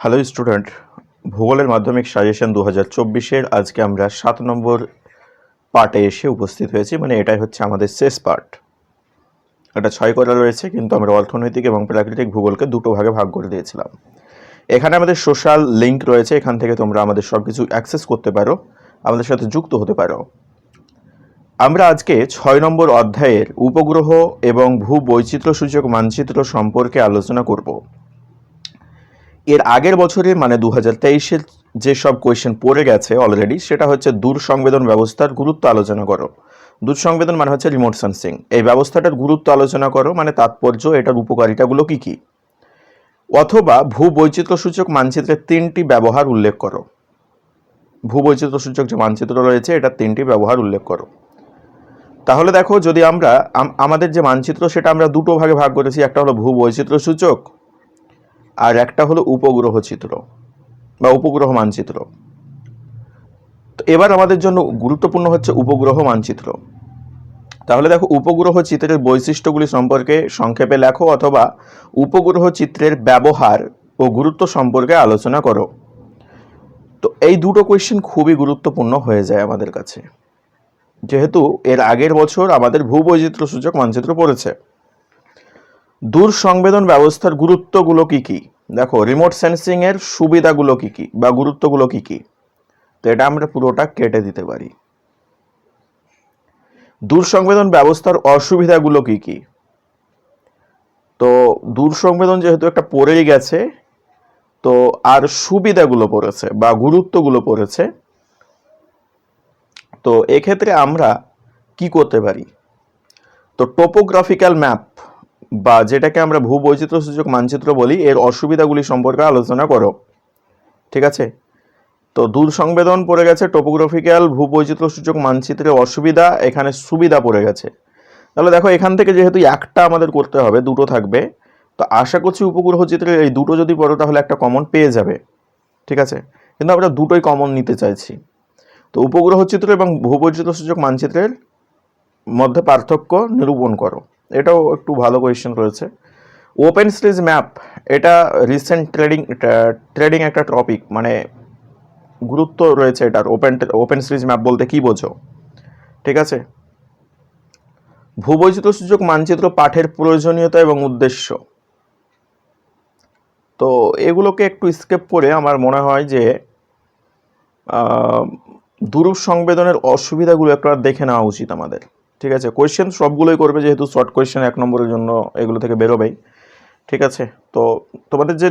Hello student ভূগোলের মাধ্যমিক suggestion দু হাজার চব্বিশের। আজকে আমরা সাত নম্বর পার্টে এসে উপস্থিত হয়েছি মানে এটাই হচ্ছে আমাদের শেষ পার্ট এটা ছয় করা রয়েছে, কিন্তু আমরা অর্থনৈতিক এবং প্রাকৃতিক ভূগোলকে দুটো ভাগে ভাগ করে দিয়েছিলাম। এখানে আমাদের সোশ্যাল লিঙ্ক রয়েছে, এখান থেকে তোমরা আমাদের সব কিছু অ্যাক্সেস করতে পারো, আমাদের সাথে যুক্ত হতে পারো। আমরা আজকে ছয় নম্বর অধ্যায়ের উপগ্রহ এবং ভূ বৈচিত্র্যসূচক মানচিত্র সম্পর্কে আলোচনা করব। এর আগের বছরে মানে দু হাজার তেইশের যেসব কোয়েশ্চেন পড়ে গেছে অলরেডি সেটা হচ্ছে দূর সংবেদন ব্যবস্থার গুরুত্ব আলোচনা করো। দূর সংবেদন মানে হচ্ছে রিমোট সেন্সিং এই ব্যবস্থাটার গুরুত্ব আলোচনা করো মানে তাৎপর্য এটার উপকারিতাগুলো কি কি? অথবা ভূ বৈচিত্র্যসূচক মানচিত্রের তিনটি ব্যবহার উল্লেখ করো। ভূ বৈচিত্র্যসূচক যে মানচিত্র রয়েছে এটার তিনটি ব্যবহার উল্লেখ করো। তাহলে দেখো, যদি আমরা আমাদের যে মানচিত্র, সেটা আমরা দুটো ভাগে ভাগ করেছি। একটা হলো ভূ বৈচিত্র্যসূচক আর একটা হলো উপগ্রহ চিত্র বা উপগ্রহ মানচিত্র। তো এবার আমাদের জন্য গুরুত্বপূর্ণ হচ্ছে উপগ্রহ মানচিত্র। তাহলে দেখো, উপগ্রহ চিত্রের বৈশিষ্ট্যগুলি সম্পর্কে সংক্ষেপে লেখো অথবা উপগ্রহ চিত্রের ব্যবহার ও গুরুত্ব সম্পর্কে আলোচনা করো। তো এই দুটো কোয়েশ্চেন খুবই গুরুত্বপূর্ণ হয়ে যায় আমাদের কাছে। যেহেতু এর আগের বছর আমাদের ভূবৈচিত্র্য সূচক মানচিত্র পড়েছে। দূর সংবেদন ব্যবস্থার গুরুত্বগুলো কি কি? দেখো রিমোট সেন্সিং এর সুবিধাগুলো কি কি বা গুরুত্বগুলো কি কি? তো এটা আমরা পুরোটা কেটে দিতে পারি। দূর সংবেদন ব্যবস্থার অসুবিধাগুলো কি কি? তো দূর সংবেদন যেহেতু একটা পড়েই গেছে, তো আর সুবিধাগুলো পড়েছে বা গুরুত্বগুলো পড়েছে, তো এক্ষেত্রে আমরা কি করতে পারি? তো টোপোগ্রাফিক্যাল ম্যাপ বা যেটাকে আমরা ভূবৈচিত্র্য সূচক মানচিত্র বলি, এর অসুবিধাগুলি সম্পর্কে আলোচনা করো। ঠিক আছে? তো দূর সংবেদন পড়ে গেছে টোপোগ্রাফিক্যাল ভূবৈচিত্র্য সূচক মানচিত্রের অসুবিধা, এখানে সুবিধা পড়ে গেছে। তাহলে দেখো, এখান থেকে যেহেতু একটা আমাদের করতে হবে, দুটো থাকবে, তো আশা করছি উপগ্রহ চিত্রে এই দুটো যদি পড়ো, তাহলে একটা কমন পেয়ে যাবে। ঠিক আছে? কিন্তু আমরা দুটোই কমন নিতে চাইছি। তো উপগ্রহ চিত্র এবং ভূবৈচিত্র্য সূচক মানচিত্রের মধ্যে পার্থক্য নিরূপণ করো। এটাও একটু ভালো কোয়েশ্চেন রয়েছে। ওপেন সিরিজ ম্যাপ এটা রিসেন্ট ট্রেডিং ট্রেডিং একটা টপিক মানে গুরুত্ব রয়েছে এটার। ওপেন ওপেন সিরিজ ম্যাপ বলতে কি বোঝো? ঠিক আছে? ভূবৈচিত্র সূচক মানচিত্র পাঠের প্রয়োজনীয়তা এবং উদ্দেশ্য। তো এগুলোকে একটু স্কেপ করে আমার মনে হয় যে দূরূপ সংবেদনের অসুবিধাগুলো একবার দেখে নেওয়া উচিত আমাদের। ঠিক আছে? কোয়েশ্চেন সবগুলোই করবে যেহেতু শর্ট কোয়েশ্চেন এক নম্বরের জন্য এগুলো থেকে বেরোবেই। ঠিক আছে? তো তোমাদের যে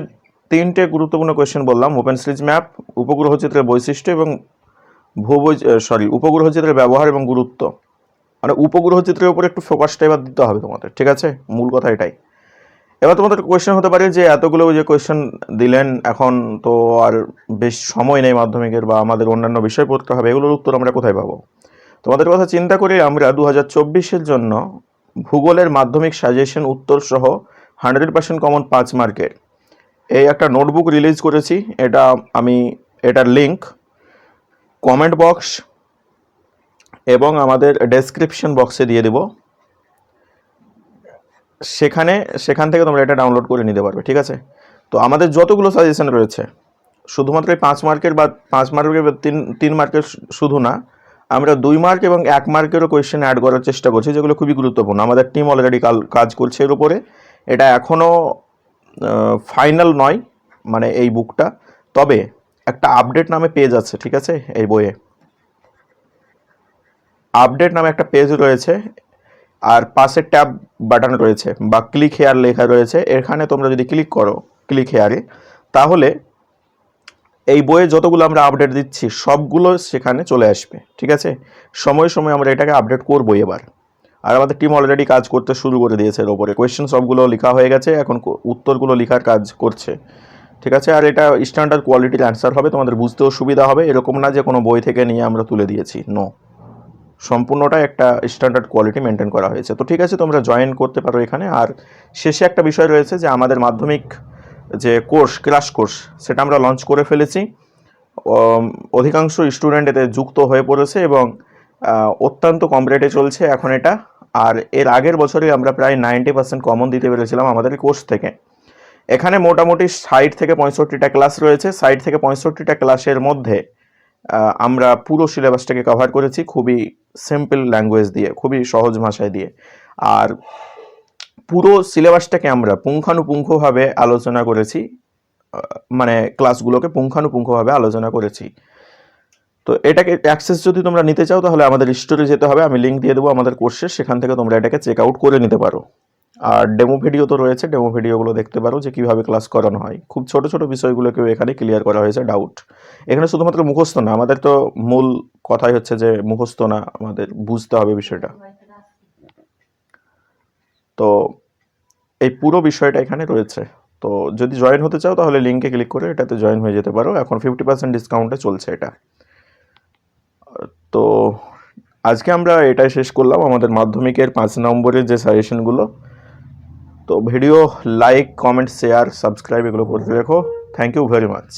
তিনটে গুরুত্বপূর্ণ কোয়েশ্চেন বললাম ওপেন সিরিজ ম্যাপ উপগ্রহ চিত্রের বৈশিষ্ট্য এবং ভূবৈ সরি উপগ্রহ চিত্রের ব্যবহার এবং গুরুত্ব। মানে উপগ্রহ চিত্রের উপর একটু ফোকাসটা এবার দিতে হবে তোমাদের, ঠিক আছে? মূল কথা এটাই। এবার তোমাদের কোয়েশ্চেন হতে পারে যে এতগুলো যে কোয়েশ্চেন দিলেন এখন তো আর বেশ সময় নেই মাধ্যমিকের বা আমাদের অন্যান্য বিষয় পড়তে হবে, এগুলোর উত্তর আমরা কোথায় পাবো? তোমাদের কথা চিন্তা করে, আমরা দু হাজার জন্য ভূগোলের মাধ্যমিক সাজেশন উত্তর সহ হান্ড্রেড পার্সেন্ট কমন পাঁচ মার্কের। এই একটা নোটবুক রিলিজ করেছি, এটা আমি, এটার লিংক কমেন্ট বক্স এবং আমাদের ডেসক্রিপশন বক্সে দিয়ে দেব। সেখানে, সেখান থেকে তোমরা এটা ডাউনলোড করে নিতে পারবে, ঠিক আছে? তো আমাদের যতগুলো সাজেশন রয়েছে, শুধুমাত্র এই পাঁচ মার্কের বা, পাঁচ মার্কের তিন তিন মার্কের শুধু না আমরা দুই মার্ক এবং এক মার্কেরও কোয়েশ্চেন অ্যাড করার চেষ্টা করছি, যেগুলো খুবই গুরুত্বপূর্ণ। আমাদের টিম অলরেডি কাল কাজ করছে এর উপরে। এটা এখনও ফাইনাল নয় মানে এই বুকটা তবে একটা আপডেট নামে পেজ আছে, ঠিক আছে? এই বইয়ে। আপডেট নামে একটা পেজ রয়েছে, আর পাশে ট্যাব বাটন রয়েছে, বা ক্লিক হেয়ার লেখা রয়েছে। এখানে তোমরা যদি ক্লিক করো ক্লিক হেয়ারে তাহলে এই বইয়ে যতগুলো আমরা আপডেট দিচ্ছি, সবগুলো সেখানে চলে আসবে, ঠিক আছে? সময় সময় আমরা এটাকে আপডেট করব এবার। আর আমাদের টিম অলরেডি কাজ করতে শুরু করে দিয়েছে এর ওপরে কোয়েশ্চেন সবগুলো লেখা হয়ে গেছে, এখন উত্তরগুলো লেখার কাজ করছে, ঠিক আছে? আর এটা স্ট্যান্ডার্ড কোয়ালিটির অ্যান্সার হবে, তোমাদের বুঝতেও সুবিধা হবে। এরকম না যে কোনো বই থেকে নিয়ে আমরা তুলে দিয়েছি নো সম্পূর্ণটা একটা স্ট্যান্ডার্ড কোয়ালিটি মেনটেন করা হয়েছে। তো ঠিক আছে, তোমরা জয়েন করতে পারো এখানে। আর শেষে একটা বিষয় রয়েছে যে আমাদের মাধ্যমিক যে কোর্স, ক্লাস কোর্স, সেটা আমরা লঞ্চ করে ফেলেছি। অধিকাংশ স্টুডেন্ট এতে যুক্ত হয়ে পড়েছে এবং অত্যন্ত কম রেটে চলছে এখন এটা। আর এর আগের বছরে আমরা প্রায় নাইনটি পার্সেন্ট কমন দিতে পেরেছিলাম আমাদের কোর্স থেকে। এখানে মোটামুটি ষাট থেকে পঁয়ষট্টিটা ক্লাস রয়েছে। ষাট থেকে পঁয়ষট্টিটা ক্লাসের মধ্যে আমরা পুরো সিলেবাসটাকে কভার করেছি খুবই সিম্পল ল্যাঙ্গুয়েজ দিয়ে, খুবই সহজ ভাষায় দিয়ে। আর পুরো সিলেবাসটাকে আমরা পুঙ্খানুপুঙ্খভাবে আলোচনা করেছি মানে ক্লাসগুলোকে পুঙ্খানুপুঙ্খভাবে আলোচনা করেছি। তো এটাকে অ্যাক্সেস যদি তোমরা নিতে চাও, তাহলে আমাদের স্টোরে যেতে হবে। আমি লিঙ্ক দিয়ে দেবো আমাদের কোর্সের সেখান থেকে তোমরা এটাকে চেক আউট করে নিতে পারো। আর ডেমো ভিডিও তো রয়েছে ডেমো ভিডিওগুলো দেখতে পারো যে কীভাবে ক্লাস করানো হয়। খুব ছোট ছোট বিষয়গুলোকেও এখানে ক্লিয়ার করা হয়েছে ডাউট এখানে শুধুমাত্র মুখস্থ না, আমাদের তো মূল কথাই হচ্ছে যে মুখস্থ না, আমাদের বুঝতে হবে বিষয়টা। তো এই পুরো বিষয়টা এখানে রয়েছে। তো যদি জয়েন হতে চাও তাহলে লিঙ্কে ক্লিক করে এটাতে জয়েন হয়ে যেতে পারো। এখন ফিফটি পার্সেন্ট ডিসকাউন্টে চলছে এটা। তো আজকে আমরা এটাই শেষ করলাম। আমাদের মাধ্যমিকের পাঁচ নম্বরের যে সাজেশনগুলো তো video like comment share subscribe এগুলো করতে রেখো থ্যাংক ইউ ভেরি মাচ